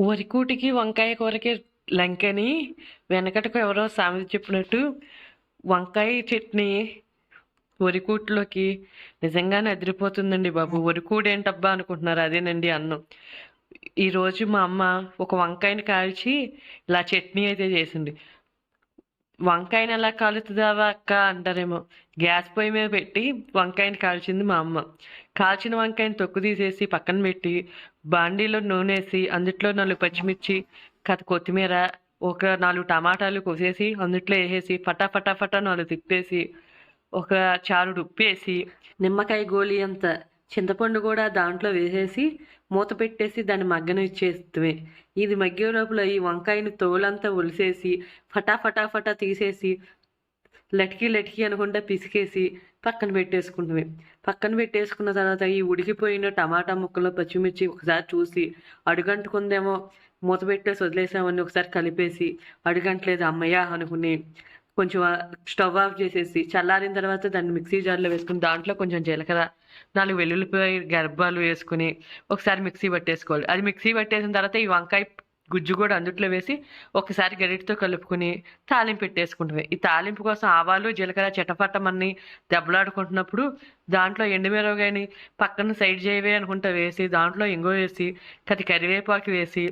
వరికూటికి వంకాయ కూరకి లంకని వెనకటకు ఎవరో సామెత చెప్పినట్టు వంకాయ చట్నీ వరికూట్లోకి నిజంగానే అదిరిపోతుందండి బాబు. వరికూడు ఏంటబ్బా అనుకుంటున్నారు. అదేనండి అన్నం. ఈరోజు మా అమ్మ ఒక వంకాయని కాల్చి ఇలా చట్నీ అయితే చేసింది. వంకాయని ఎలా కాలుతుందావా అక్క అంటారేమో. గ్యాస్ పొయ్యి మీద పెట్టి వంకాయని కాల్చింది మా అమ్మ. కాల్చిన వంకాయని తొక్కు తీసేసి పక్కన పెట్టి బాండీలో నూనె వేసి అందుట్లో నాలుగు పచ్చిమిర్చి కథ కొత్తిమీర ఒక నాలుగు టమాటాలు కోసేసి అందుట్లో వేసేసి ఫటా ఫటా నాలుగు తిప్పేసి ఒక చారుడు ఉప్పేసి నిమ్మకాయ గోళీ అంత చింతపండు కూడా దాంట్లో వేసేసి మూత పెట్టేసి దాన్ని మగ్గన ఇచ్చేస్తే ఇది మగ్గే లోపల ఈ వంకాయని తోలంతా ఒలిసేసి ఫటా ఫటా ఫటా తీసేసి లటికి లటికి అనుకుంటా పిసికేసి పక్కన పెట్టేసుకుంటుంది పక్కన పెట్టేసుకున్న తర్వాత ఈ ఉడికిపోయిన టమాటా ముక్కలు పచ్చిమిర్చి ఒకసారి చూసి అడుగంటుకుందేమో మూత పెట్టేసి వదిలేసామని ఒకసారి కలిపేసి అడుగంటలేదు అమ్మయ్య అనుకుని కొంచెం స్టవ్ ఆఫ్ చేసేసి చల్లారిన తర్వాత దాన్ని మిక్సీ జార్లో వేసుకుని దాంట్లో కొంచెం జీలకర్ర నాలుగు వెల్లుల్లిపాయ గర్భాలు వేసుకుని ఒకసారి మిక్సీ పట్టేసుకోవాలి. అది మిక్సీ పట్టేసిన తర్వాత ఈ వంకాయ గుజ్జు కూడా అందుట్లో వేసి ఒకసారి గరిటితో కలుపుకుని తాలింపు పెట్టేసుకుంటుంది. ఈ తాలింపు కోసం ఆవాలు జీలకర్ర చిటపట్టమని దెబ్బలాడుకుంటున్నప్పుడు దాంట్లో ఎండుమిరపకాయని పక్కన సైడ్ చేయవే అనుకుంటా వేసి దాంట్లో ఇంగో వేసి కది కరివేపాకు వేసి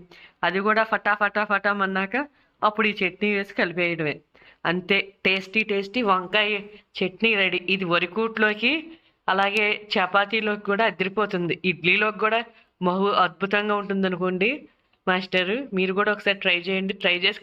అది కూడా ఫటా ఫటా ఫటా అన్నాక అప్పుడు ఈ చట్నీ వేసి కలిపేయడమే. అంతే టేస్టీ టేస్టీ వంకాయ చట్నీ రెడీ. ఇది వరికూట్లోకి అలాగే చపాతీలోకి కూడా అదిరిపోతుంది ఇడ్లీలోకి కూడా మహు అద్భుతంగా ఉంటుంది అనుకోండి మాస్టర్. మీరు కూడా ఒకసారి ట్రై చేయండి. ట్రై చేసి